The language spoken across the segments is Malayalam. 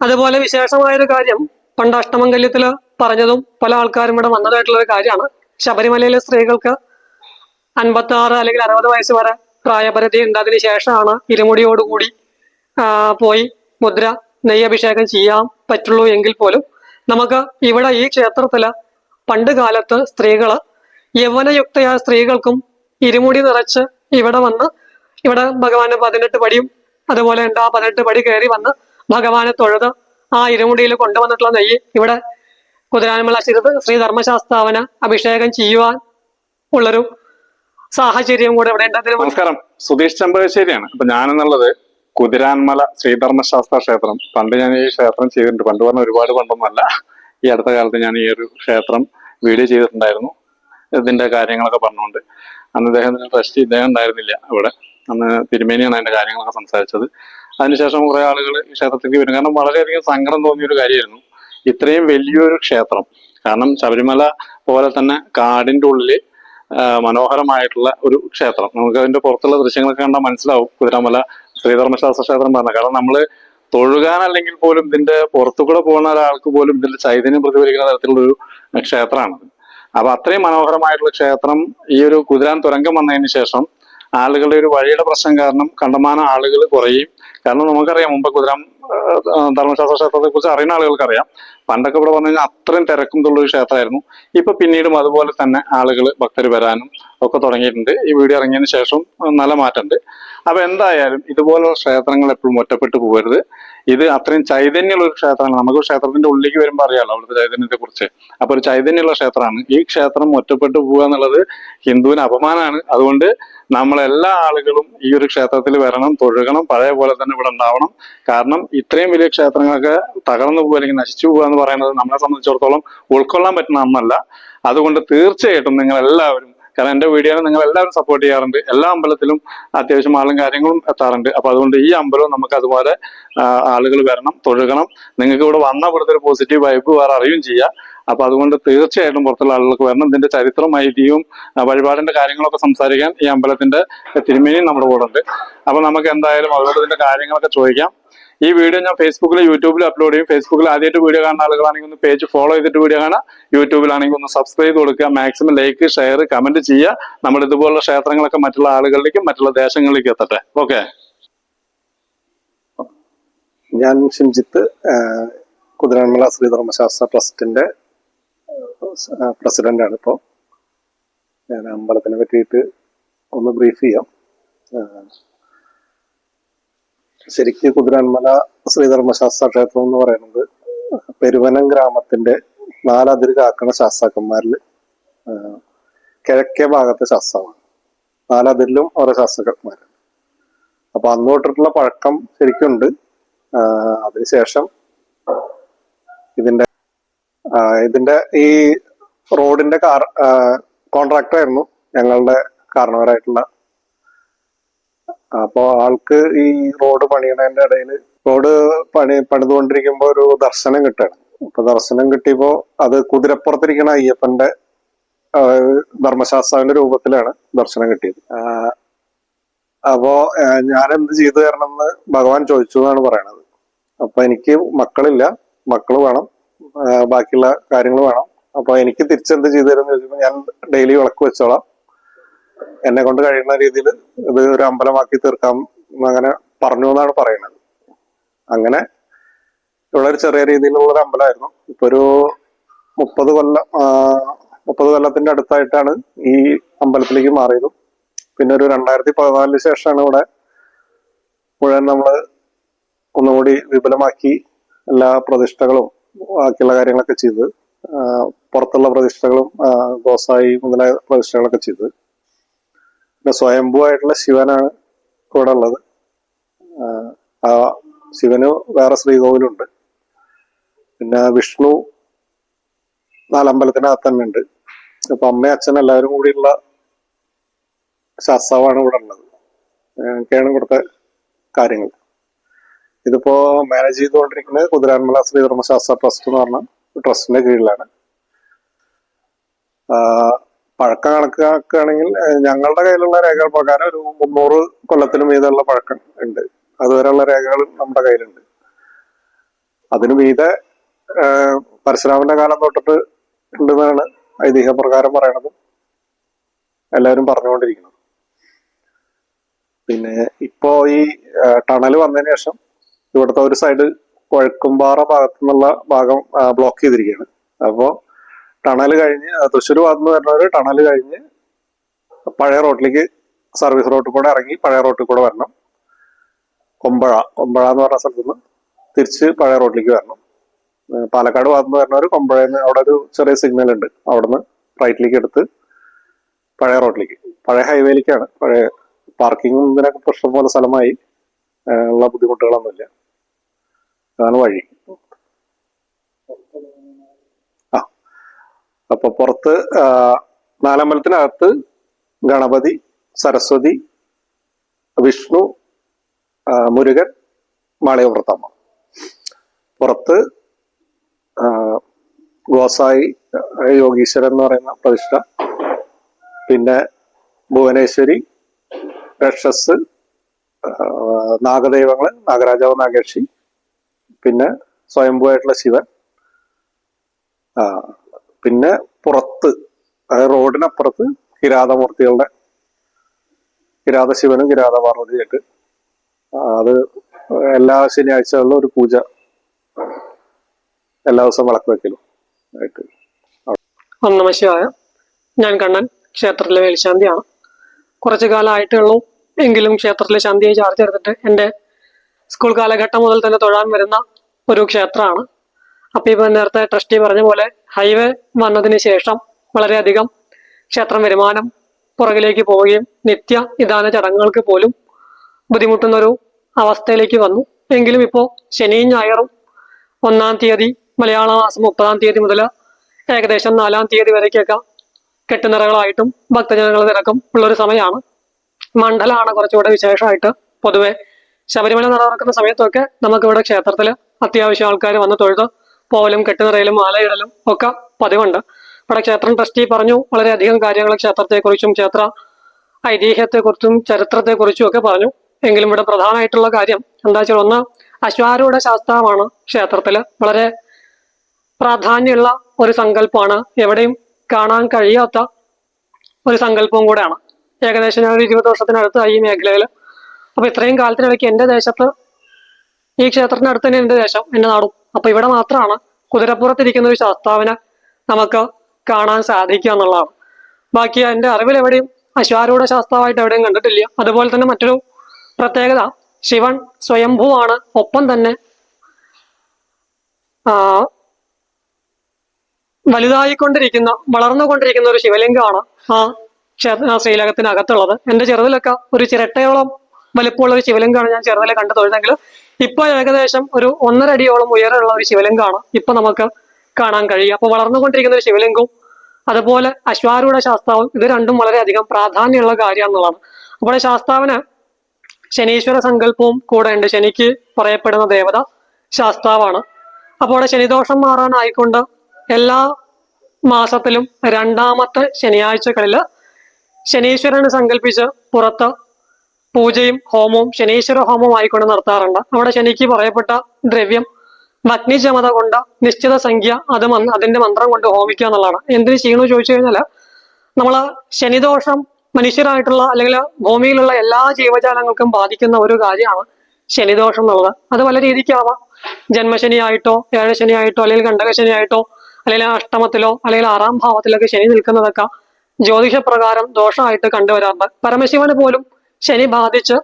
അതുപോലെ വിശേഷമായ ഒരു കാര്യം പണ്ട് അഷ്ടമംഗല്യത്തിൽ പറഞ്ഞതും പല ആൾക്കാരും ഇവിടെ വന്നതായിട്ടുള്ള ഒരു കാര്യമാണ്. ശബരിമലയിലെ സ്ത്രീകൾക്ക് അൻപത്തി ആറ് അല്ലെങ്കിൽ അറുപത് വയസ്സ് വരെ പ്രായപരിധി ഉണ്ട് അതിന് ശേഷമാണ് ഇരുമുടിയോടുകൂടി പോയി മുദ്ര നെയ്യഭിഷേകം ചെയ്യാൻ പറ്റുള്ളൂ എങ്കിൽ പോലും നമുക്ക് ഇവിടെ ഈ ക്ഷേത്രത്തിൽ പണ്ട് കാലത്ത് സ്ത്രീകൾ യൗവനയുക്തയായ സ്ത്രീകൾക്കും ഇരുമുടി നിറച്ച് ഇവിടെ വന്ന് ഇവിടെ ഭഗവാന് പതിനെട്ട് പടിയും അതുപോലെ ഉണ്ട് ആ പതിനെട്ട് പടി കയറി വന്ന് ഭഗവാനെ തൊഴുത് ആ ഇരുമുടിയിൽ കൊണ്ടുവന്നിട്ടുള്ള നെയ്യ് ഇവിടെ കുതിരാനമല ശ്രീ ശ്രീധർമ്മശാസ്താവന അഭിഷേകം ചെയ്യുവാൻ ഉള്ളൊരു സാഹചര്യം കൂടെ ഇവിടെ നമസ്കാരം. സുധീഷ് ചെമ്പകശ്ശേരിയാണ്. അപ്പൊ ഞാനെന്നുള്ളത് കുതിരാൻമല ശ്രീധർമ്മശാസ്ത്ര ക്ഷേത്രം. പണ്ട് ഞാൻ ഈ ക്ഷേത്രം ചെയ്തിട്ടുണ്ട്. പണ്ട് പറഞ്ഞ ഒരുപാട് പണ്ടൊന്നുമല്ല. ഈ അടുത്ത കാലത്ത് ഞാൻ ഈ ഒരു ക്ഷേത്രം വീഡിയോ ചെയ്തിട്ടുണ്ടായിരുന്നു. ഇതിന്റെ കാര്യങ്ങളൊക്കെ പറഞ്ഞുകൊണ്ട്. അന്ന് അദ്ദേഹത്തിന് ട്രസ്റ്റ് ഇദ്ദേഹം ഉണ്ടായിരുന്നില്ല അവിടെ. അന്ന് തിരുമേനിയാണ് അതിന്റെ കാര്യങ്ങളൊക്കെ സംസാരിച്ചത്. അതിനുശേഷം കുറെ ആളുകൾ ഈ ക്ഷേത്രത്തിലേക്ക് വരും. കാരണം വളരെയധികം സങ്കടം തോന്നിയ ഒരു കാര്യമായിരുന്നു. ഇത്രയും വലിയൊരു ക്ഷേത്രം. കാരണം ശബരിമല പോലെ തന്നെ കാടിന്റെ ഉള്ളിൽ മനോഹരമായിട്ടുള്ള ഒരു ക്ഷേത്രം. നമുക്ക് അതിന്റെ പുറത്തുള്ള ദൃശ്യങ്ങളൊക്കെ കണ്ടാൽ മനസ്സിലാവും കുതിരമല ശ്രീധർമ്മശാസ്ത്ര ക്ഷേത്രം പറഞ്ഞ കാരണം നമ്മൾ തൊഴുകാനല്ലെങ്കിൽ പോലും ഇതിന്റെ പുറത്തു കൂടെ പോകുന്ന ഒരാൾക്ക് പോലും ഇതിന്റെ ചൈതന്യം പ്രതിഫലിക്കുന്ന തരത്തിലുള്ള ഒരു ക്ഷേത്രമാണത് അപ്പൊ അത്രയും മനോഹരമായിട്ടുള്ള ക്ഷേത്രം ഈ ഒരു കുതിരാൻ തുരങ്കം വന്നതിന് ശേഷം ആളുകളുടെ ഒരു വഴിയുടെ പ്രശ്നം കാരണം കണ്ടമാനം ആളുകൾ കുറയും കാരണം നമുക്കറിയാം മുമ്പ് കുതിരാം ധർമ്മശാസ്ത്ര ക്ഷേത്രത്തെ കുറിച്ച് അറിയുന്ന ആളുകൾക്കറിയാം. പണ്ടൊക്കെ ഇവിടെ വന്നു കഴിഞ്ഞാൽ അത്രയും തിരക്കും ഉള്ള ഒരു ക്ഷേത്രമായിരുന്നു. ഇപ്പൊ പിന്നീടും അതുപോലെ തന്നെ ആളുകൾ ഭക്തർ വരാനും ഒക്കെ തുടങ്ങിയിട്ടുണ്ട്. ഈ വീഡിയോ ഇറങ്ങിയതിന് ശേഷം നല്ല മാറ്റമുണ്ട്. അപ്പൊ എന്തായാലും ഇതുപോലുള്ള ക്ഷേത്രങ്ങൾ എപ്പോഴും ഒറ്റപ്പെട്ടു പോകരുത്. ഇത് അത്രയും ചൈതന്യമുള്ള ഒരു ക്ഷേത്രമാണ്. നമുക്ക് ക്ഷേത്രത്തിന്റെ ഉള്ളിലേക്ക് വരുമ്പോൾ അറിയാമല്ലോ അവിടുത്തെ ചൈതന്യത്തെ കുറിച്ച് അപ്പൊ ഒരു ചൈതന്യമുള്ള ക്ഷേത്രമാണ്. ഈ ക്ഷേത്രം ഒറ്റപ്പെട്ടു പോവുക എന്നുള്ളത് ഹിന്ദുവിന് അപമാനമാണ്. അതുകൊണ്ട് നമ്മളെല്ലാ ആളുകളും ഈ ഒരു ക്ഷേത്രത്തിൽ വരണം തൊഴുകണം പഴയ പോലെ തന്നെ ഇവിടെ ഉണ്ടാവണം. കാരണം ഇത്രയും വലിയ ക്ഷേത്രങ്ങളൊക്കെ തകർന്നു പോകുക അല്ലെങ്കിൽ നശിച്ചു പോകുക എന്ന് പറയുന്നത് നമ്മളെ സംബന്ധിച്ചിടത്തോളം ഉൾക്കൊള്ളാൻ പറ്റുന്ന ഒന്നല്ല. അതുകൊണ്ട് തീർച്ചയായിട്ടും നിങ്ങൾ എല്ലാവരും കാരണം എന്റെ വീഡിയോനെ നിങ്ങൾ എല്ലാവരും സപ്പോർട്ട് ചെയ്യാറുണ്ട്. എല്ലാ അമ്പലത്തിലും അത്യാവശ്യം ആളും കാര്യങ്ങളും എത്താറുണ്ട്. അപ്പൊ അതുകൊണ്ട് ഈ അമ്പലവും നമുക്ക് അതുപോലെ ആളുകൾ വരണം തൊഴുകണം. നിങ്ങൾക്ക് ഇവിടെ വന്ന ഇവിടുത്തെ ഒരു പോസിറ്റീവ് വൈബ് വേറെ അറിയും ചെയ്യാം. അപ്പൊ അതുകൊണ്ട് തീർച്ചയായിട്ടും പുറത്തുള്ള ആളുകൾക്ക് വരണം. ഇതിന്റെ ചരിത്രം ഐതിഹ്യവും വഴിപാടിന്റെ കാര്യങ്ങളൊക്കെ സംസാരിക്കാൻ ഈ അമ്പലത്തിന്റെ തിരുമേനിയും നമ്മുടെ കൂടെ ഉണ്ട്. അപ്പൊ നമുക്ക് എന്തായാലും അവരോട് ഇതിന്റെ കാര്യങ്ങളൊക്കെ ചോദിക്കാം. ഈ വീഡിയോ ഞാൻ ഫേസ്ബുക്കിലും യൂട്യൂബിലും അപ്ലോഡ് ചെയ്യും. ഫേസ്ബുക്കിൽ ആദ്യമായിട്ട് വീഡിയോ കാണുന്ന ആളുകളാണെങ്കിൽ ഒന്ന് പേജ് ഫോളോ ചെയ്തിട്ട് വീഡിയോ കാണാം യൂട്യൂബിലാണെങ്കിൽ ഒന്ന് സബ്സ്ക്രൈബ് കൊടുക്കുക. മാക്സിമം ലൈക്ക് ഷെയർ കമന്റ് ചെയ്യുക. നമ്മൾ ഇതുപോലുള്ള ക്ഷേത്രങ്ങളൊക്കെ മറ്റുള്ള ആളുകളിലേക്കും മറ്റുള്ള ദേശങ്ങളിലേക്കും എത്തട്ടെ. ഓക്കെ ഞാൻ ഷിംജിത്ത് കുതിരമല ശ്രീധർമ്മശാസ്ത്ര ട്രസ്റ്റിന്റെ പ്രസിഡന്റാണ് ഇപ്പോ. ഞാൻ അമ്പലത്തിനെ പറ്റിയിട്ട് ഒന്ന് ബ്രീഫ് ചെയ്യാം. ശരിക്ക് കുതിരാൻമല ശ്രീധർമ്മശാസ്ത്ര ക്ഷേത്രം എന്ന് പറയുന്നത് പെരുവനം ഗ്രാമത്തിന്റെ നാലതിര് കാക്കണ ശാസ്താക്കന്മാരിൽ കിഴക്കേ ഭാഗത്തെ ശാസ്ത്രമാണ് നാലതിരിലും ഓരോ ശാസ്ത്രജ്ഞന്മാരുണ്ട് അപ്പൊ അന്ന് തൊട്ടിട്ടുള്ള പഴക്കം ശരിക്കുണ്ട്. അതിനുശേഷം ഇതിന്റെ ഇതിന്റെ ഈ റോഡിന്റെ കാർ കോൺട്രാക്ടർ ആയിരുന്നു ഞങ്ങളുടെ കാരണവരായിട്ടുള്ള അപ്പോ ആൾക്ക് ഈ റോഡ് പണിയുന്നതിന്റെ ഇടയിൽ റോഡ് പണി പണിതുകൊണ്ടിരിക്കുമ്പോ ഒരു ദർശനം കിട്ടുകയാണ് അപ്പൊ ദർശനം കിട്ടിയപ്പോ അത് കുതിരപ്പുറത്തിരിക്കുന്ന അയ്യപ്പന്റെ ധർമ്മശാസ്താവിന്റെ രൂപത്തിലാണ് ദർശനം കിട്ടിയത്. അപ്പോ ഞാൻ എന്ത് ചെയ്തു തരണം എന്ന് ഭഗവാൻ ചോദിച്ചു എന്നാണ് പറയണത്. അപ്പൊ എനിക്ക് മക്കളില്ല മക്കൾ വേണം ബാക്കിയുള്ള കാര്യങ്ങൾ വേണം. അപ്പൊ എനിക്ക് തിരിച്ചെന്ത് ചെയ്തു തരുമെന്ന് ചോദിച്ചപ്പോൾ ചോദിച്ചപ്പോ ഞാൻ ഡെയിലി വിളക്ക് വെച്ചോളാം. എന്നെ കൊണ്ട് കഴിയുന്ന രീതിയിൽ ഇത് ഒരു അമ്പലമാക്കി തീർക്കാം അങ്ങനെ പറഞ്ഞു എന്നാണ് പറയുന്നത്. അങ്ങനെ ഇവിടെ ഒരു ചെറിയ രീതിയിലുള്ള ഒരു അമ്പലമായിരുന്നു. ഇപ്പൊ ഒരു മുപ്പത് കൊല്ലം മുപ്പത് കൊല്ലത്തിന്റെ അടുത്തായിട്ടാണ് ഈ അമ്പലത്തിലേക്ക് മാറിയത്. പിന്നെ ഒരു രണ്ടായിരത്തി പതിനാലിന് ശേഷമാണ് ഇവിടെ മുഴുവൻ നമ്മൾ ഒന്നുകൂടി വിപുലമാക്കി എല്ലാ പ്രതിഷ്ഠകളും ബാക്കിയുള്ള കാര്യങ്ങളൊക്കെ ചെയ്ത് പുറത്തുള്ള പ്രതിഷ്ഠകളും ഗോസായി മുതലായ പ്രതിഷ്ഠകളൊക്കെ ചെയ്ത് പിന്നെ സ്വയംഭുവായിട്ടുള്ള ശിവനാണ് ഇവിടെ ഉള്ളത് ആ, ശിവന് വേറെ ശ്രീകോവിലുണ്ട്. പിന്നെ വിഷ്ണു നാലമ്പലത്തിനകത്ത് തന്നെ ഉണ്ട് അപ്പൊ അമ്മയും അച്ഛനും എല്ലാവരും കൂടിയുള്ള ശാസ്താവാണ് ഇവിടെ ഉള്ളത്. ഒക്കെയാണ് ഇവിടുത്തെ കാര്യങ്ങൾ. ഇതിപ്പോ മാനേജ് ചെയ്തുകൊണ്ടിരിക്കുന്നത് കുതിരാൻമല ശ്രീധർമ്മശാസ്ത്ര ട്രസ്റ്റ് എന്ന് പറഞ്ഞ ട്രസ്റ്റിന്റെ കീഴിലാണ്. പഴക്കം കണക്കാക്കുകയാണെങ്കിൽ ഞങ്ങളുടെ കയ്യിലുള്ള രേഖകൾ പ്രകാരം ഒരു മുന്നൂറ് കൊല്ലത്തിന് മീതെയുള്ള പഴക്കം ഉണ്ട്. അതുവരെയുള്ള രേഖകൾ നമ്മുടെ കയ്യിലുണ്ട്. അതിനു മീതെ പരശുരാമന്റെ കാലം തൊട്ടിട്ട് ഉണ്ടെന്നാണ് ഐതിഹ്യപ്രകാരം പറയണത് എല്ലാവരും പറഞ്ഞുകൊണ്ടിരിക്കുന്നത്. പിന്നെ ഇപ്പോ ഈ ടണൽ വന്നതിന് ശേഷം ഇവിടുത്തെ ഒരു സൈഡ് കൊഴക്കുംപാറ ഭാഗത്തു നിന്നുള്ള ഭാഗം ബ്ലോക്ക് ചെയ്തിരിക്കുകയാണ്. അപ്പോ ടണൽ കഴിഞ്ഞ് തൃശ്ശൂർ ഭാഗത്ത് നിന്ന് വരുന്നവര് ടണൽ കഴിഞ്ഞ് പഴയ റോട്ടിലേക്ക് സർവീസ് റോഡിൽ കൂടെ ഇറങ്ങി പഴയ റോട്ടിൽ കൂടെ വരണം. കൊമ്പഴ കൊമ്പഴ എന്ന് പറഞ്ഞ സ്ഥലത്ത് നിന്ന് തിരിച്ച് പഴയ റോട്ടിലേക്ക് വരണം. പാലക്കാട് ഭാഗത്ത് നിന്ന് വരുന്നവർ കൊമ്പഴന്ന് അവിടെ ഒരു ചെറിയ സിഗ്നൽ ഉണ്ട്. അവിടുന്ന് റൈറ്റിലേക്ക് എടുത്ത് പഴയ റോട്ടിലേക്ക്. പഴയ ഹൈവേയിലേക്കാണ്. പഴയ പാർക്കിംഗ് ഇതിനൊക്കെ പ്രശ്നം പോലെ സ്ഥലമായി ഉള്ള ബുദ്ധിമുട്ടുകളൊന്നുമില്ല. അതാണ് വഴി. അപ്പൊ പുറത്ത് നാലമ്പലത്തിനകത്ത് ഗണപതി സരസ്വതി വിഷ്ണു മുരുകൻ മാളികവൃത്തമ്മ. പുറത്ത് ഗോസായി യോഗീശ്വരൻ എന്ന് പറയുന്ന പ്രതിഷ്ഠ. പിന്നെ ഭുവനേശ്വരി രക്ഷസ് നാഗദൈവങ്ങൾ നാഗരാജാവ് നാഗേക്ഷി പിന്നെ സ്വയംഭൂവായിട്ടുള്ള ശിവൻ പിന്നെ പുറത്ത് അതായത് റോഡിനപ്പുറത്ത് കിരാതമൂർത്തികളുടെ കിരാത ശിവനും കിരാത പാർവതിയായിട്ട് അത് എല്ലാ ശനിയാഴ്ചകളിലും ഒരു പൂജ എല്ലാ ദിവസവും വിളക്ക് വെക്കലും ആയിട്ട്. ഓം ഞാൻ കണ്ണൻ ക്ഷേത്രത്തിലെ മേൽശാന്തിയാണ് കുറച്ചു കാലമായിട്ടുള്ളൂ എങ്കിലും ക്ഷേത്രത്തിലെ ശാന്തിയെ ചാർജ് എടുത്തിട്ട് എന്റെ സ്കൂൾ കാലഘട്ടം മുതൽ തന്നെ തൊഴാൻ വരുന്ന ഒരു ക്ഷേത്രമാണ്. അപ്പം ഇപ്പൊ നേരത്തെ ട്രസ്റ്റി പറഞ്ഞ പോലെ ഹൈവേ വന്നതിന് ശേഷം വളരെയധികം ക്ഷേത്രം വരുമാനം പുറകിലേക്ക് പോവുകയും നിത്യ നിദാന ചടങ്ങുകൾക്ക് പോലും ബുദ്ധിമുട്ടുന്ന ഒരു അവസ്ഥയിലേക്ക് വന്നു. എങ്കിലും ഇപ്പോൾ ശനിയും ഞായറും ഒന്നാം തീയതി മലയാള മാസം മുപ്പതാം തീയതി മുതൽ ഏകദേശം നാലാം തീയതി വരേക്കൊക്കെ കെട്ടുനിറകളായിട്ടും ഭക്തജനങ്ങൾ നിരക്കും ഉള്ളൊരു സമയമാണ് മണ്ഡലമാണ് കുറച്ചുകൂടെ വിശേഷമായിട്ട് പൊതുവെ ശബരിമല നട തുറക്കുന്ന സമയത്തൊക്കെ നമുക്കിവിടെ ക്ഷേത്രത്തിൽ അത്യാവശ്യം ആൾക്കാർ വന്ന് തൊഴുത് പോവലും കെട്ടുനിറയിലും മാലയിടലും ഒക്കെ പതിവുണ്ട്. ഇവിടെ ക്ഷേത്രം ട്രസ്റ്റി പറഞ്ഞു വളരെയധികം കാര്യങ്ങൾ ക്ഷേത്രത്തെക്കുറിച്ചും ക്ഷേത്ര ഐതിഹ്യത്തെക്കുറിച്ചും ചരിത്രത്തെക്കുറിച്ചും ഒക്കെ പറഞ്ഞു. എങ്കിലും ഇവിടെ പ്രധാനമായിട്ടുള്ള കാര്യം എന്താ വെച്ചാൽ ഒന്ന് അശ്വാരൂഢ ശാസ്ത്രമാണ് ക്ഷേത്രത്തിൽ വളരെ പ്രാധാന്യമുള്ള ഒരു സങ്കല്പമാണ്. എവിടെയും കാണാൻ കഴിയാത്ത ഒരു സങ്കല്പവും കൂടെയാണ്. ഏകദേശം ഞാൻ ഒരു ഇരുപത് വർഷത്തിനടുത്തായി ഈ മേഖലയിൽ അപ്പൊ ഇത്രയും കാലത്തിനിടയ്ക്ക് എന്റെ ദേശത്ത് ഈ ക്ഷേത്രത്തിനടുത്ത് തന്നെ എന്റെ ദേശം എന്റെ നാടും. അപ്പൊ ഇവിടെ മാത്രമാണ് കുതിരപ്പുറത്തിരിക്കുന്ന ഒരു ശാസ്താവിനെ നമുക്ക് കാണാൻ സാധിക്കുക എന്നുള്ളതാണ്. ബാക്കി എന്റെ അറിവിൽ എവിടെയും അശ്വാരൂഢ ശാസ്താവായിട്ട് എവിടെയും കണ്ടിട്ടില്ല. അതുപോലെ തന്നെ മറ്റൊരു പ്രത്യേകത ശിവൻ സ്വയംഭുവാണ്. ഒപ്പം തന്നെ വലുതായിക്കൊണ്ടിരിക്കുന്ന വളർന്നുകൊണ്ടിരിക്കുന്ന ഒരു ശിവലിംഗമാണ് ആ ശ്രീലകത്തിനകത്തുള്ളത് എന്റെ ചെറുതിലൊക്കെ ഒരു ചിരട്ടയോളം വലിപ്പമുള്ള ഒരു ശിവലിംഗമാണ് ഞാൻ ചെറുതിലെ കണ്ടു തൊഴുതെങ്കിൽ ഇപ്പൊ ഏകദേശം ഒരു ഒന്നര അടിയോളം ഉയരമുള്ള ഒരു ശിവലിംഗമാണ് ഇപ്പൊ നമുക്ക് കാണാൻ കഴിയുക. അപ്പൊ വളർന്നുകൊണ്ടിരിക്കുന്ന ഒരു ശിവലിംഗവും അതുപോലെ അശ്വാരൂഢ ശാസ്താവും ഇത് രണ്ടും വളരെയധികം പ്രാധാന്യമുള്ള കാര്യമാണെന്നുള്ളതാണ് അപ്പോൾ ഈ ശാസ്താവിന് ശനീശ്വര സങ്കല്പവും കൂടെ ഉണ്ട്. ശനിക്ക് പറയപ്പെടുന്ന ദേവത ശാസ്താവാണ്. അപ്പോൾ ശനിദോഷം മാറാനായിക്കൊണ്ട് എല്ലാ മാസത്തിലും രണ്ടാമത്തെ ശനിയാഴ്ചകളിൽ ശനീശ്വരന് സങ്കല്പിച്ച് പുറത്ത് പൂജയും ഹോമവും ശനീശ്വര ഹോമവും ആയിക്കൊണ്ട് നടത്താറുണ്ട്. അവിടെ ശനിക്ക് പറയപ്പെട്ട ദ്രവ്യം അഗ്നിജമത കൊണ്ട നിശ്ചിത സംഖ്യ അത് അതിന്റെ മന്ത്രം കൊണ്ട് ഹോമിക്കുക എന്നുള്ളതാണ്. എന്തിനു ചെയ്യണമെന്ന് ചോദിച്ചു കഴിഞ്ഞാൽ നമ്മൾ ശനിദോഷം മനുഷ്യരായിട്ടുള്ള അല്ലെങ്കിൽ ഭൂമിയിലുള്ള എല്ലാ ജീവജാലങ്ങൾക്കും ബാധിക്കുന്ന ഒരു കാര്യമാണ് ശനിദോഷം എന്നുള്ളത്. അത് പല രീതിക്കാവാം. ജന്മശനിയായിട്ടോ ഏഴശനിയായിട്ടോ അല്ലെങ്കിൽ കണ്ടകശനിയായിട്ടോ അല്ലെങ്കിൽ അഷ്ടമത്തിലോ അല്ലെങ്കിൽ ആറാം ഭാവത്തിലൊക്കെ ശനി നിൽക്കുന്നതൊക്കെ ജ്യോതിഷപ്രകാരം ദോഷമായിട്ട് കണ്ടുവരാറുണ്ട്. പരമശിവന് പോലും ശനി ബാധിച്ച്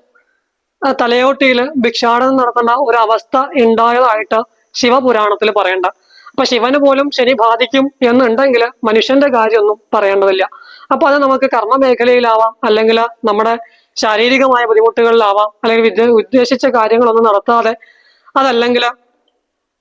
തലയോട്ടിയിൽ ഭിക്ഷാടനം നടത്തേണ്ട ഒരു അവസ്ഥ ഉണ്ടായതായിട്ട് ശിവപുരാണത്തിൽ പറയണ്ട. അപ്പൊ ശിവന് പോലും ശനി ബാധിക്കും എന്നുണ്ടെങ്കിൽ മനുഷ്യന്റെ കാര്യമൊന്നും പറയേണ്ടതില്ല. അപ്പൊ അത് നമുക്ക് കർമ്മ മേഖലയിലാവാം അല്ലെങ്കിൽ നമ്മുടെ ശാരീരികമായ ബുദ്ധിമുട്ടുകളിലാവാം അല്ലെങ്കിൽ വിദ്യ ഉദ്ദേശിച്ച കാര്യങ്ങളൊന്നും നടത്താതെ അതല്ലെങ്കിൽ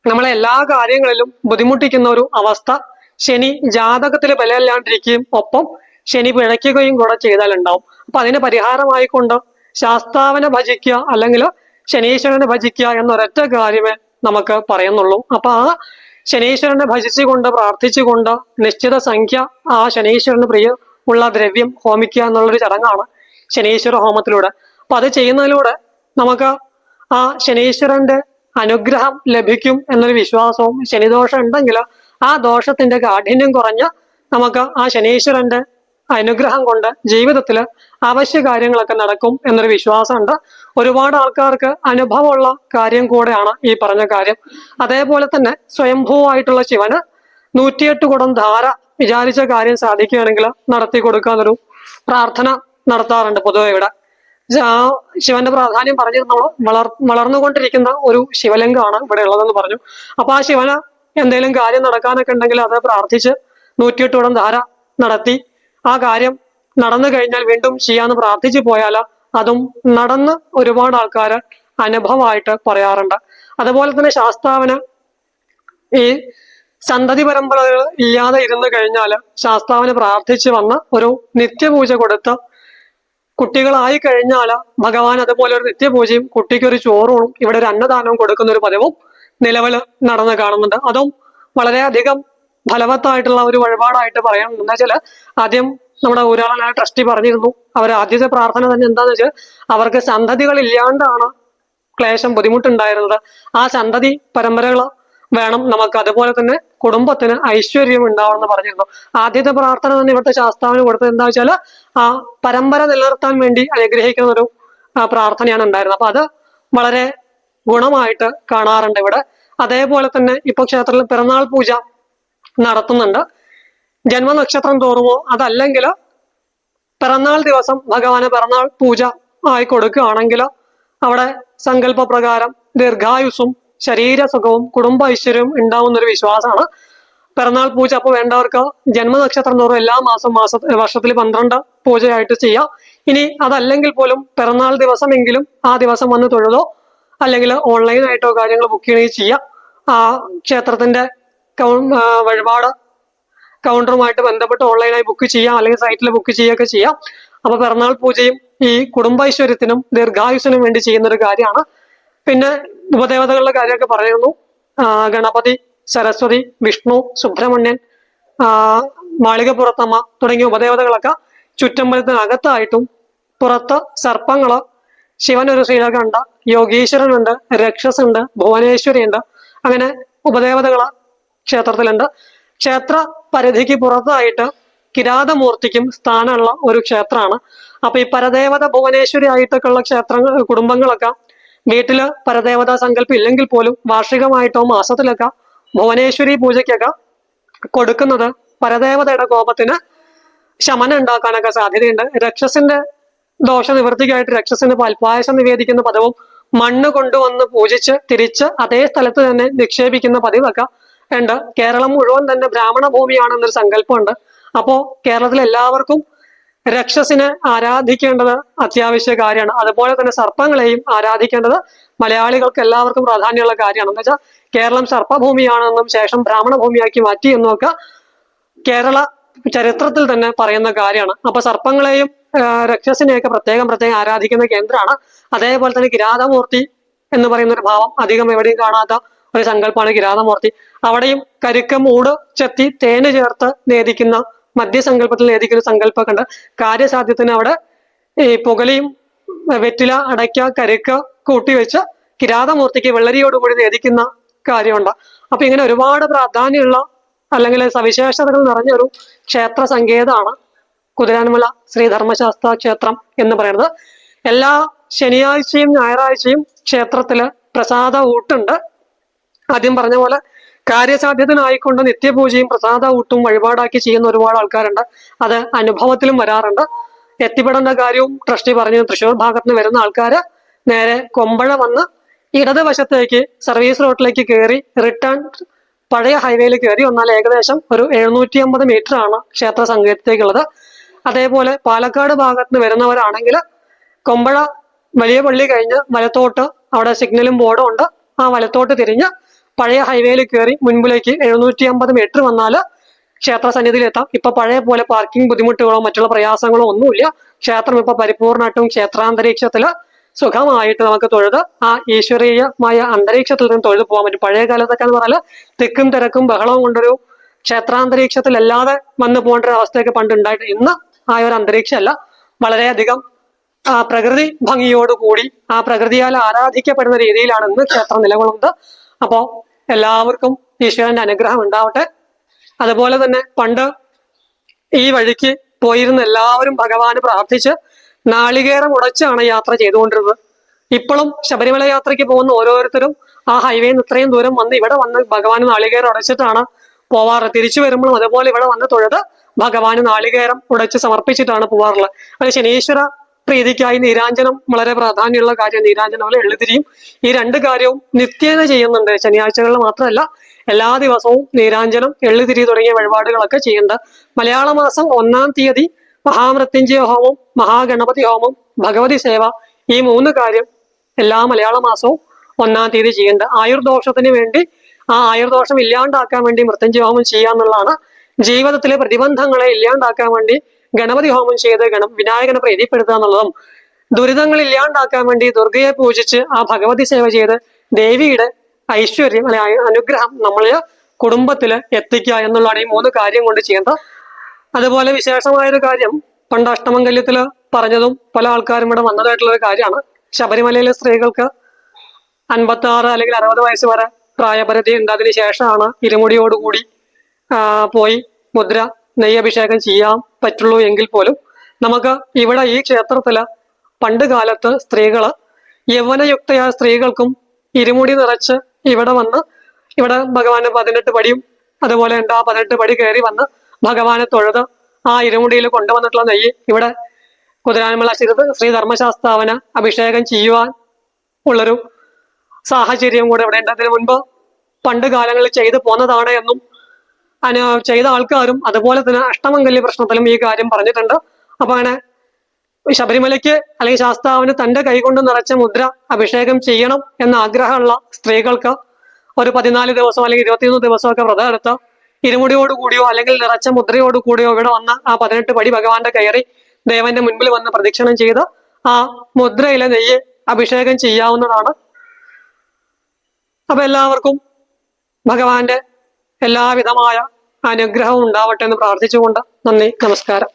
നമ്മളെ എല്ലാ കാര്യങ്ങളിലും ബുദ്ധിമുട്ടിക്കുന്ന ഒരു അവസ്ഥ ശനി ജാതകത്തിൽ ബലമില്ലാണ്ടിരിക്കുകയും ഒപ്പം ശനി പിഴയ്ക്കുകയും കൂടെ ചെയ്താൽ ഉണ്ടാവും അപ്പൊ അതിന് പരിഹാരമായിക്കൊണ്ട്? ശാസ്താവിനെ ഭജിക്കുക അല്ലെങ്കിൽ ശനീശ്വരനെ ഭജിക്കുക എന്നൊരൊറ്റ കാര്യമേ നമുക്ക് പറയുന്നുള്ളൂ. അപ്പൊ ആ ശനീശ്വരനെ ഭജിച്ചുകൊണ്ട് പ്രാർത്ഥിച്ചുകൊണ്ട് നിശ്ചിത സംഖ്യ ആ ശനീശ്വരന് പ്രിയ ഉള്ള ദ്രവ്യം ഹോമിക്കുക എന്നുള്ളൊരു ചടങ്ങാണ് ശനീശ്വര ഹോമത്തിലൂടെ. അപ്പൊ അത് ചെയ്യുന്നതിലൂടെ നമുക്ക് ആ ശനീശ്വരന്റെ അനുഗ്രഹം ലഭിക്കും എന്നൊരു വിശ്വാസവും ശനിദോഷം ഉണ്ടെങ്കിൽ ആ ദോഷത്തിന്റെ കാഠിന്യം കുറഞ്ഞ് നമുക്ക് ആ ശനീശ്വരന്റെ അനുഗ്രഹം കൊണ്ട് ജീവിതത്തിൽ അവശ്യ കാര്യങ്ങളൊക്കെ നടക്കും എന്നൊരു വിശ്വാസമുണ്ട്. ഒരുപാട് ആൾക്കാർക്ക് അനുഭവമുള്ള കാര്യം കൂടെയാണ് ഈ പറഞ്ഞ കാര്യം. അതേപോലെ തന്നെ സ്വയംഭൂവായിട്ടുള്ള ശിവന് നൂറ്റിയെട്ട് കുടം ധാര വിചാരിച്ച കാര്യം സാധിക്കുകയാണെങ്കിൽ നടത്തി കൊടുക്കാന്നൊരു പ്രാർത്ഥന നടത്താറുണ്ട് പൊതുവെ ഇവിടെ. ശിവന്റെ പ്രാധാന്യം പറഞ്ഞിരുന്നു വളർ വളർന്നുകൊണ്ടിരിക്കുന്ന ഒരു ശിവലിംഗമാണ് ഇവിടെ ഉള്ളതെന്ന് പറഞ്ഞു. അപ്പൊ ആ ശിവന് എന്തെങ്കിലും കാര്യം നടക്കാനൊക്കെ ഉണ്ടെങ്കിൽ അത് പ്രാർത്ഥിച്ച് നൂറ്റിയെട്ട് കുടം ധാര നടത്തി ആ കാര്യം നടന്നു കഴിഞ്ഞാൽ വീണ്ടും ചെയ്യാന്ന് പ്രാർത്ഥിച്ചു പോയാൽ അതും നടന്ന് ഒരുപാട് ആൾക്കാർ അനുഭവമായിട്ട് പറയാറുണ്ട്. അതുപോലെ തന്നെ ശാസ്താവിന് ഈ സന്തതി പരമ്പരകൾ ഇല്ലാതെ ഇരുന്നു കഴിഞ്ഞാൽ ശാസ്താവിന് പ്രാർത്ഥിച്ചു വന്ന് ഒരു നിത്യപൂജ കൊടുത്ത് കുട്ടികളായി കഴിഞ്ഞാൽ ഭഗവാൻ അതുപോലെ ഒരു നിത്യപൂജയും കുട്ടിക്ക് ഒരു ചോറും ഇവിടെ ഒരു അന്നദാനവും കൊടുക്കുന്ന ഒരു പതിവും നിലവിൽ നടന്ന് കാണുന്നുണ്ട്. അതും വളരെയധികം ഫലവത്തായിട്ടുള്ള ഒരു വഴിപാടായിട്ട് പറയാം എന്ന് വെച്ചാൽ ആദ്യം നമ്മുടെ ഊരാളനായ ട്രസ്റ്റി പറഞ്ഞിരുന്നു. അവർ ആദ്യത്തെ പ്രാർത്ഥന തന്നെ എന്താന്ന് വെച്ചാൽ അവർക്ക് സന്തതികൾ ഇല്ലാണ്ടാണ് ക്ലേശം ബുദ്ധിമുട്ടുണ്ടായിരുന്നത്. ആ സന്തതി പരമ്പരകൾ വേണം നമുക്ക് അതുപോലെ തന്നെ കുടുംബത്തിന് ഐശ്വര്യം ഉണ്ടാവണം എന്ന് പറഞ്ഞിരുന്നു. ആദ്യത്തെ പ്രാർത്ഥന തന്നെ ഇവിടുത്തെ ശാസ്താവിന് കൊടുത്തത് എന്താ വെച്ചാൽ ആ പരമ്പര നിലനിർത്താൻ വേണ്ടി അനുഗ്രഹിക്കുന്ന ഒരു പ്രാർത്ഥനയാണ് ഉണ്ടായിരുന്നത്. അപ്പൊ അത് വളരെ ഗുണമായിട്ട് കാണാറുണ്ട് ഇവിടെ. അതേപോലെ തന്നെ ഇപ്പൊ ക്ഷേത്രത്തിൽ പിറന്നാൾ പൂജ നടത്തുന്നുണ്ട്. ജന്മനക്ഷത്രം തോറുമോ അതല്ലെങ്കിൽ പിറന്നാൾ ദിവസം ഭഗവാന് പിറന്നാൾ പൂജ ആയി കൊടുക്കുകയാണെങ്കിൽ അവിടെ സങ്കല്പപ്രകാരം ദീർഘായുസ്സും ശരീരസുഖവും കുടുംബ ഐശ്വര്യവും ഉണ്ടാവുന്ന ഒരു വിശ്വാസമാണ്. പിറന്നാൾ പൂജ അപ്പോൾ വേണ്ടവർക്ക് ജന്മനക്ഷത്രം തോറും എല്ലാ മാസം മാസ വർഷത്തിൽ പന്ത്രണ്ട് പൂജയായിട്ട് ചെയ്യാം. ഇനി അതല്ലെങ്കിൽ പോലും പിറന്നാൾ ദിവസമെങ്കിലും ആ ദിവസം വന്ന് തൊഴുതോ അല്ലെങ്കിൽ ഓൺലൈനായിട്ടോ കാര്യങ്ങൾ ബുക്ക് ചെയ്യണമെങ്കിൽ ചെയ്യാം. ആ ക്ഷേത്രത്തിന്റെ വഴിപാട് കൗണ്ടറുമായിട്ട് ബന്ധപ്പെട്ട് ഓൺലൈനായി ബുക്ക് ചെയ്യാം അല്ലെങ്കിൽ സൈറ്റിൽ ബുക്ക് ചെയ്യുകയൊക്കെ ചെയ്യാം. അപ്പൊ പിറന്നാൾ പൂജയും ഈ കുടുംബൈശ്വര്യത്തിനും ദീർഘായുസിനും വേണ്ടി ചെയ്യുന്ന ഒരു കാര്യമാണ്. പിന്നെ ഉപദേവതകളുടെ കാര്യമൊക്കെ പറയുന്നു. ഗണപതി സരസ്വതി വിഷ്ണു സുബ്രഹ്മണ്യൻ മാളികപ്പുറത്തമ്മ തുടങ്ങിയ ഉപദേവതകളൊക്കെ ചുറ്റമ്പലത്തിനകത്തായിട്ടും പുറത്ത് സർപ്പങ്ങൾ ശിവനൊരു ശ്രീലകമുണ്ട് യോഗീശ്വരനുണ്ട് രക്ഷസുണ്ട് ഭുവനേശ്വരിയുണ്ട്. അങ്ങനെ ഉപദേവതകൾ ക്ഷേത്രത്തിലുണ്ട്. ക്ഷേത്ര പരിധിക്ക് പുറത്തായിട്ട് കിരാതമൂർത്തിക്കും സ്ഥാനമുള്ള ഒരു ക്ഷേത്രമാണ്. അപ്പൊ ഈ പരദേവത ഭുവനേശ്വരി ആയിട്ടൊക്കെ ഉള്ള കുടുംബങ്ങളൊക്കെ വീട്ടിൽ പരദേവത സങ്കല്പം ഇല്ലെങ്കിൽ പോലും വാർഷികമായിട്ടോ മാസത്തിലൊക്കെ ഭുവനേശ്വരി പൂജയ്ക്കൊക്കെ കൊടുക്കുന്നത് പരദേവതയുടെ കോപത്തിന് ശമനം ഉണ്ടാക്കാനൊക്കെ സാധ്യതയുണ്ട്. രക്ഷസിന്റെ ദോഷ നിവൃത്തിക്കായിട്ട് രക്ഷസിന് പൽപായസം നിവേദിക്കുന്ന പദവും മണ്ണ് കൊണ്ടുവന്ന് പൂജിച്ച് തിരിച്ച് അതേ സ്ഥലത്ത് തന്നെ നിക്ഷേപിക്കുന്ന പതിവൊക്കെ ഉണ്ട് കേരളം മുഴുവൻ തന്നെ ബ്രാഹ്മണ ഭൂമിയാണെന്നൊരു സങ്കല്പമുണ്ട്. അപ്പോ കേരളത്തിൽ എല്ലാവർക്കും രക്ഷസിനെ ആരാധിക്കേണ്ടത് അത്യാവശ്യ കാര്യമാണ്. അതുപോലെ തന്നെ സർപ്പങ്ങളെയും ആരാധിക്കേണ്ടത് മലയാളികൾക്ക് എല്ലാവർക്കും പ്രാധാന്യമുള്ള കാര്യമാണ്. എന്ന് വെച്ചാൽ കേരളം സർപ്പഭൂമിയാണെന്നും ശേഷം ബ്രാഹ്മണ ഭൂമിയാക്കി മാറ്റി എന്നൊക്കെ കേരള ചരിത്രത്തിൽ തന്നെ പറയുന്ന കാര്യമാണ്. അപ്പൊ സർപ്പങ്ങളെയും രക്ഷസിനെയൊക്കെ പ്രത്യേകം പ്രത്യേകം ആരാധിക്കുന്ന കേന്ദ്രമാണ്. അതേപോലെ തന്നെ കിരാതമൂർത്തി എന്ന് പറയുന്ന ഒരു ഭാവം അധികം എവിടെയും കാണാത്ത ഒരു സങ്കല്പമാണ് കിരാതമൂർത്തി. അവിടെയും കരുക്ക മൂട് ചെത്തി തേന് ചേർത്ത് നേദിക്കുന്ന മദ്യസങ്കല്പത്തിൽ നേദിക്കുന്ന സങ്കല്പമൊക്കെ ഉണ്ട്. കാര്യസാധ്യത്തിന് അവിടെ ഈ പുകലിയും വെറ്റില അടയ്ക്ക കരുക്ക കൂട്ടിവെച്ച് കിരാതമൂർത്തിക്ക് വെള്ളരിയോടുകൂടി നേദിക്കുന്ന കാര്യമുണ്ട്. അപ്പൊ ഇങ്ങനെ ഒരുപാട് പ്രാധാന്യമുള്ള അല്ലെങ്കിൽ സവിശേഷതകൾ നിറഞ്ഞ ഒരു ക്ഷേത്ര സങ്കേതമാണ് കുതിരാൻമല ശ്രീധർമ്മശാസ്ത്ര ക്ഷേത്രം എന്ന് പറയുന്നത്. എല്ലാ ശനിയാഴ്ചയും ഞായറാഴ്ചയും ക്ഷേത്രത്തിൽ പ്രസാദ ഊട്ടുണ്ട്. ആദ്യം പറഞ്ഞ പോലെ കാര്യസാധ്യതനായിക്കൊണ്ട് നിത്യപൂജയും പ്രസാദ ഊട്ടും വഴിപാടാക്കി ചെയ്യുന്ന ഒരുപാട് ആൾക്കാരുണ്ട്. അത് അനുഭവത്തിലും വരാറുണ്ട്. എത്തിപ്പെടേണ്ട കാര്യവും ട്രസ്റ്റി പറഞ്ഞു തൃശ്ശൂർ ഭാഗത്ത് നിന്ന് വരുന്ന ആൾക്കാർ നേരെ കൊമ്പഴ വന്ന് ഇടതുവശത്തേക്ക് സർവീസ് റോഡിലേക്ക് കയറി റിട്ടേൺ പഴയ ഹൈവേയിൽ കയറി വന്നാൽ ഏകദേശം ഒരു എഴുന്നൂറ്റി അമ്പത് മീറ്റർ ആണ് ക്ഷേത്ര സങ്കേതത്തേക്കുള്ളത് അതേപോലെ പാലക്കാട് ഭാഗത്ത് നിന്ന് വരുന്നവരാണെങ്കിൽ കൊമ്പഴ വലിയ പള്ളി കഴിഞ്ഞ് വലത്തോട്ട് അവിടെ സിഗ്നലും ബോർഡും ഉണ്ട്. ആ വലത്തോട്ട് തിരിഞ്ഞ് പഴയ ഹൈവേയിൽ കയറി മുൻപിലേക്ക് എഴുന്നൂറ്റി അമ്പത് മീറ്റർ വന്നാൽ ക്ഷേത്ര സന്നിധിയിലെത്താം ഇപ്പൊ പഴയ പോലെ പാർക്കിംഗ് ബുദ്ധിമുട്ടുകളോ മറ്റുള്ള പ്രയാസങ്ങളോ ഒന്നുമില്ല. ക്ഷേത്രം ഇപ്പൊ പരിപൂർണമായിട്ടും ക്ഷേത്രാന്തരീക്ഷത്തിൽ സുഖമായിട്ട് നമുക്ക് തൊഴുത് ആ ഈശ്വരീയമായ അന്തരീക്ഷത്തിൽ നിന്ന് തൊഴുത് പോകാൻ പറ്റും. പഴയ കാലത്തൊക്കെ എന്ന് പറഞ്ഞാൽ തിക്കും തിരക്കും ബഹളവും കൊണ്ടൊരു ക്ഷേത്രാന്തരീക്ഷത്തിലല്ലാതെ വന്നു പോകേണ്ട ഒരു അവസ്ഥയൊക്കെ പണ്ട് ഉണ്ടായിട്ട് ഇന്ന് ആ ഒരു അന്തരീക്ഷമല്ല. വളരെയധികം ആ പ്രകൃതി ഭംഗിയോടുകൂടി ആ പ്രകൃതിയാൽ ആരാധിക്കപ്പെടുന്ന രീതിയിലാണ് ഇന്ന് ക്ഷേത്രം നിലകൊള്ളുന്നത്. അപ്പോ എല്ലാവർക്കും ഈശ്വരന്റെ അനുഗ്രഹം ഉണ്ടാവട്ടെ. അതുപോലെ തന്നെ പണ്ട് ഈ വഴിക്ക് പോയിരുന്ന എല്ലാവരും ഭഗവാന് പ്രാർത്ഥിച്ച് നാളികേരം ഉടച്ചാണ് യാത്ര ചെയ്തുകൊണ്ടിരുന്നത്. ഇപ്പോഴും ശബരിമല യാത്രയ്ക്ക് പോകുന്ന ഓരോരുത്തരും ആ ഹൈവേയിൽ നിന്ന് ഇത്രയും ദൂരം വന്ന് ഇവിടെ വന്ന് ഭഗവാന് നാളികേരം ഉടച്ചിട്ടാണ് പോവാറ്. തിരിച്ചു വരുമ്പോഴും അതുപോലെ ഇവിടെ വന്ന് തൊഴുത് ഭഗവാന് നാളികേരം ഉടച്ച് സമർപ്പിച്ചിട്ടാണ് പോവാറുള്ളത്. അത് ശനീശ്വര പ്രീതിക്കായി നീരാഞ്ജനം വളരെ പ്രാധാന്യമുള്ള കാര്യം നീരാഞ്ജനം പോലെ എഴുതിരിയും ഈ രണ്ട് കാര്യവും നിത്യേന ചെയ്യുന്നുണ്ട്. ശനിയാഴ്ചകളിൽ മാത്രമല്ല എല്ലാ ദിവസവും നീരാഞ്ജനം എള്ളുതിരി തുടങ്ങിയ വഴിപാടുകളൊക്കെ ചെയ്യുന്നുണ്ട്. മലയാള മാസം ഒന്നാം തീയതി മഹാമൃത്യുഞ്ജയ ഹോമം മഹാഗണപതി ഹോമം ഭഗവതി സേവ ഈ മൂന്ന് കാര്യം എല്ലാ മലയാള മാസവും ഒന്നാം തീയതി ചെയ്യുന്നുണ്ട്. ആയുർദോഷത്തിന് വേണ്ടി ആ ആയുർദോഷം ഇല്ലാണ്ടാക്കാൻ വേണ്ടി മൃത്യുഞ്ജയ ഹോമം ചെയ്യാന്നുള്ളതാണ്. ജീവിതത്തിലെ പ്രതിബന്ധങ്ങളെ ഇല്ലാണ്ടാക്കാൻ വേണ്ടി ഗണപതി ഹോമം ചെയ്ത് ഗണ വിനായകനെ പ്രീതിപ്പെടുത്തുക എന്നുള്ളതും ദുരിതങ്ങൾ ഇല്ലാണ്ടാക്കാൻ വേണ്ടി ദുർഗയെ പൂജിച്ച് ആ ഭഗവതി സേവ ചെയ്ത് ദേവിയുടെ ഐശ്വര്യം അല്ലെ അനുഗ്രഹം നമ്മളെ കുടുംബത്തിൽ എത്തിക്കുക എന്നുള്ളതാണ് ഈ മൂന്ന് കാര്യം കൊണ്ട് ചെയ്യുന്നത് അതുപോലെ വിശേഷമായൊരു കാര്യം പണ്ട് അഷ്ടമംഗല്യത്തിൽ പറഞ്ഞതും പല ആൾക്കാരും ഇവിടെ വന്നതായിട്ടുള്ള ഒരു കാര്യമാണ്. ശബരിമലയിലെ സ്ത്രീകൾക്ക് അൻപത്തി ആറ് അല്ലെങ്കിൽ അറുപത് വയസ്സ് വരെ പ്രായപരിധി ഉണ്ട്. ശേഷമാണ് ഇരുമുടിയോടുകൂടി പോയി മുദ്ര നെയ്യഭിഷേകം ചെയ്യാൻ പറ്റുള്ളൂ എങ്കിൽ പോലും നമുക്ക് ഇവിടെ ഈ ക്ഷേത്രത്തിൽ പണ്ട് കാലത്ത് സ്ത്രീകൾ യൗവനയുക്തയായ സ്ത്രീകൾക്കും ഇരുമുടി നിറച്ച് ഇവിടെ വന്ന് ഇവിടെ ഭഗവാന് പതിനെട്ട് പടിയും അതുപോലെ ഉണ്ട് ആ പതിനെട്ട് പടി കയറി വന്ന് ഭഗവാനെ തൊഴുത് ആ ഇരുമുടിയിൽ കൊണ്ടുവന്നിട്ടുള്ള നെയ്യ് ഇവിടെ കുതിരാനമല ശ്രീ ശ്രീധർമ്മശാസ്താവന അഭിഷേകം ചെയ്യുവാൻ ഉള്ളൊരു സാഹചര്യം കൂടെ ഇവിടെ ഉണ്ട്. അതിനു മുൻപ് പണ്ട് കാലങ്ങളിൽ ചെയ്തു പോന്നതാണ് എന്നും ചെയ്ത ആൾക്കാരും അതുപോലെ തന്നെ അഷ്ടമംഗല്യ പ്രശ്നത്തിലും ഈ കാര്യം പറഞ്ഞിട്ടുണ്ട്. അപ്പൊ അങ്ങനെ ശബരിമലയ്ക്ക് അല്ലെങ്കിൽ ശാസ്താവിന് തന്റെ കൈകൊണ്ട് നിറച്ച മുദ്ര അഭിഷേകം ചെയ്യണം എന്ന ആഗ്രഹമുള്ള സ്ത്രീകൾക്ക് ഒരു പതിനാല് ദിവസം അല്ലെങ്കിൽ ഇരുപത്തിയൊന്ന് ദിവസമൊക്കെ വ്രതം എടുത്ത് ഇരുമുടിയോട് കൂടിയോ അല്ലെങ്കിൽ നിറച്ച മുദ്രയോട് കൂടിയോ ഇവിടെ വന്ന് ആ പതിനെട്ട് പടി ഭഗവാന്റെ കയറി ദേവന്റെ മുൻപിൽ വന്ന് പ്രദക്ഷിണം ചെയ്ത് ആ മുദ്രയിലെ നെയ്യ് അഭിഷേകം ചെയ്യാവുന്നതാണ്. അപ്പൊ എല്ലാവർക്കും ഭഗവാന്റെ എല്ലാവിധമായ അനുഗ്രഹവും ഉണ്ടാവട്ടെ എന്ന് പ്രാർത്ഥിച്ചുകൊണ്ട് നന്ദി നമസ്കാരം.